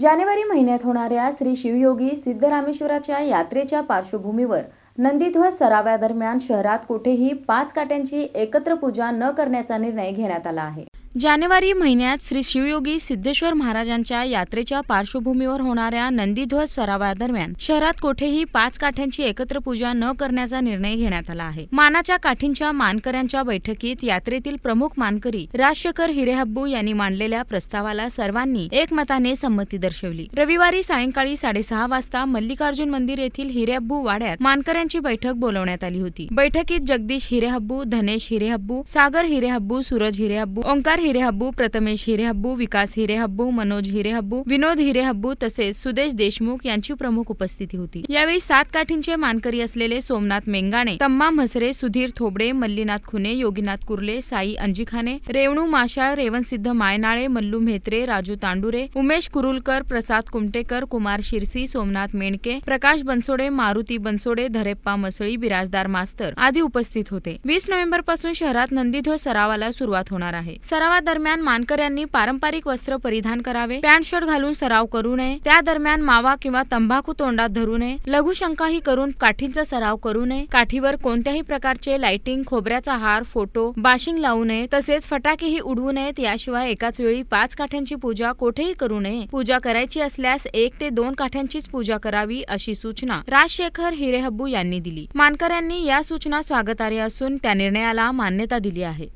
जानेवारी महिन्यात होणाऱ्या श्री शिवयोगी सिद्धरामेश्वराच्या यात्रेच्या पार्श्वभूमीवर नंदीध्वज सराव्यादरम्यान शहरात कुठेही पाच काट्यांची एकत्र पूजा न करण्याचा निर्णय घेण्यात आला आहे. जानेवारी महिन्यात श्री शिवयोगी सिद्धेश्वर महाराजांच्या यात्रेच्या पार्श्वभूमीवर होणाऱ्या नंदीध्वज सरावादरम्यान शहरात कोठेही पाच काठ्यांची एकत्र पूजा न करण्याचा निर्णय घेण्यात आला आहे. मानाच्या काठींच्या मानकऱ्यांच्या बैठकीत यात्रेतील प्रमुख मानकरी राजशेखर हिरेहब्बू यांनी मांडलेल्या प्रस्तावाला सर्वांनी एकमताने संमती दर्शवली. रविवारी सायंकाळी साडेसहा वाजता मल्लिकार्जुन मंदिर येथील हिरेहब्बू वाड्यात मानकऱ्यांची बैठक बोलवण्यात आली होती. बैठकीत जगदीश हिरेहब्बू धनेश हिरेहब्बू सागर हिरेहब्बू सूरज हिरेहब्बू ओंकार हिरेहब्बू प्रथमेश हिरेहब्बू विकास हिरेहब्बू मनोज हिरेहब्बू विनोद हिरेहब्बू तसेच सुदेश देशमुख यांची प्रमुख उपस्थिती होती यावेळी सात काठींचे मानकरी असलेले सोमनाथ मेंगाणे तम्मा म्हसरे सुधीर थोबडे मल्लीनाथ खुने योगीनाथ कुर्ले साई अंजिखाने रेवणू माशाळ रेवणसिद्ध मायनाळे मल्लू म्हेत्रे राजू तांडुरे उमेश कुरुलकर प्रसाद कुमटेकर कुमार शिरसी सोमनाथ मेणके प्रकाश बनसोडे मारुती बनसोडे धरेप्पा मसळी बिराजदार मास्तर आदी उपस्थित होते वीस नोव्हेंबरपासून शहरात नंदीध्वज सरावाला सुरुवात होणार आहे सरावादरम्यान मानकऱ्यांनी पारंपरिक वस्त्र परिधान करावे. पॅन्ट शर्ट घालून सराव करू नये. त्या दरम्यान मावा किंवा तंबाखू तोंडात धरू नये. लघुशंकाही करून काठींचा सराव करू नये. काठीवर कोणत्याही प्रकारचे लाइटिंग खोबऱ्याचा हार फोटो बाशिंग लावू नये. तसेच फटाकेही उडवू नयेत. याशिवाय एकाच वेळी पाच काठ्यांची पूजा कोठेही करू नये. पूजा करायची असल्यास एक ते दोन काठ्यांचीच पूजा करावी अशी सूचना राजशेखर हिरेहब्बू यांनी दिली. मानकऱ्यांनी या सूचना स्वागतार्ह असून त्या निर्णयाला मान्यता दिली आहे.